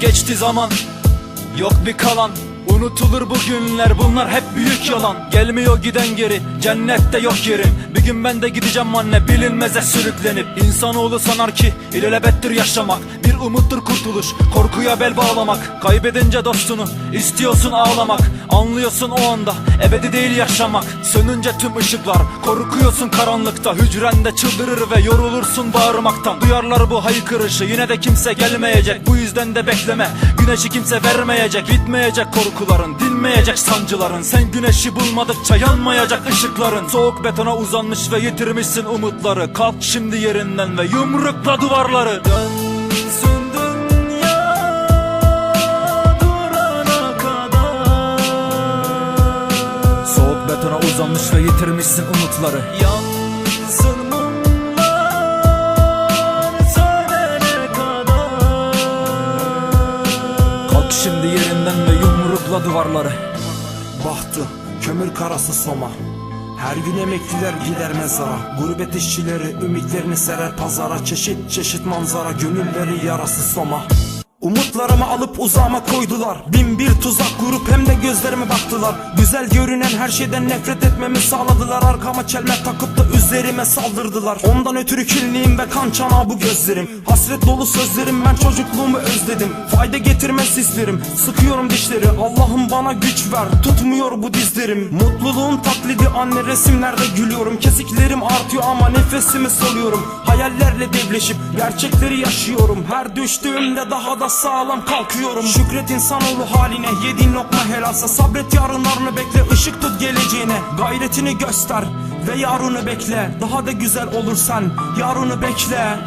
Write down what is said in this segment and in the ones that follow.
Geçti zaman Yok bir kalan Unutulur bu günler bunlar hep büyük yalan. Gelmiyor giden geri cennette yok yerim. Bir gün ben de gideceğim anne bilinmeze sürüklenip. İnsanoğlu sanar ki ilelebettir yaşamak. Bir umuttur kurtuluş korkuya bel bağlamak. Kaybedince dostunu istiyorsun ağlamak. Anlıyorsun o anda ebedi değil yaşamak. Sönünce tüm ışıklar korkuyorsun karanlıkta. Hücrende çıldırır ve yorulursun bağırmaktan. Duyarlar bu haykırışı yine de kimse gelmeyecek. Bu yüzden de bekleme güneşi kimse vermeyecek. Bitmeyecek korkuların dinmeyecek sancıların. Sen güneşi bulmadıkça yanmayacak ışıkların. Soğuk betona uzanmış ve yitirmişsin umutları. Kalk şimdi yerinden ve yumrukla duvarları. Dönsün Soğuk betona uzanmış ve yitirmişsin umutları. Yansın yumrukla duvarları. Bahtı, kömür karası soma. Her gün emekliler gider mezara. Gurbet işçileri ümitlerini serer pazara. Çeşit çeşit manzara gönülleri yarası soma Umutlarımı alıp uzağıma koydular. Bin bir tuzak kurup hem de gözlerime baktılar. Güzel görünen her şeyden nefret etmemi sağladılar. Arkama çelme takıp da üzerime saldırdılar. Ondan ötürü kinliyim ve kan çanağı bu gözlerim. Hasret dolu sözlerim ben çocukluğumu özledim. Fayda getirmez hislerim Sıkıyorum dişleri. Allah'ım bana güç ver. Tutmuyor bu dizlerim. Mutluluğun taklidi anne resimlerde gülüyorum. Kesiklerim artıyor ama nefesimi soluyorum. Hayallerle devleşip gerçekleri yaşıyorum. Her düştüğümde daha da sağlam kalkıyorum. Şükret insanoğlu haline yediğin lokma helalsa Sabret yarınlarını bekle ışık tut geleceğine. Gayretini göster ve yarını bekle. Daha da güzel olursan yarını bekle.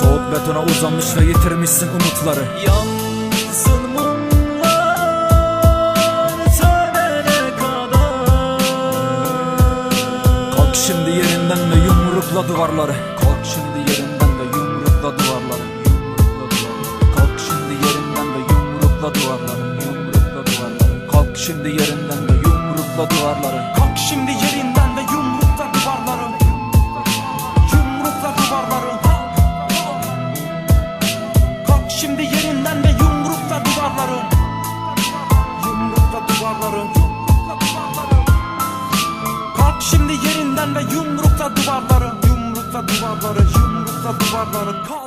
Soğuk betona uzanmış ve yitirmişsin umutları. Yansın mumlar yumrukla duvarları. Kalk şimdi yerinden ve yumrukla duvarları. Kalk şimdi yerinden ve Yumrukla duvarları. Kalk şimdi yerinden ve yumrukla duvarları. Kalk şimdi yerinden ve yumrukla duvarları. Yumrukla duvarları. Kalk şimdi yerinden ve yumrukla duvarları. Yumrukla duvarları. Kalk şimdi yerinden ve yumrukla duvarları Duvarları Yumrukla duvarları Kalk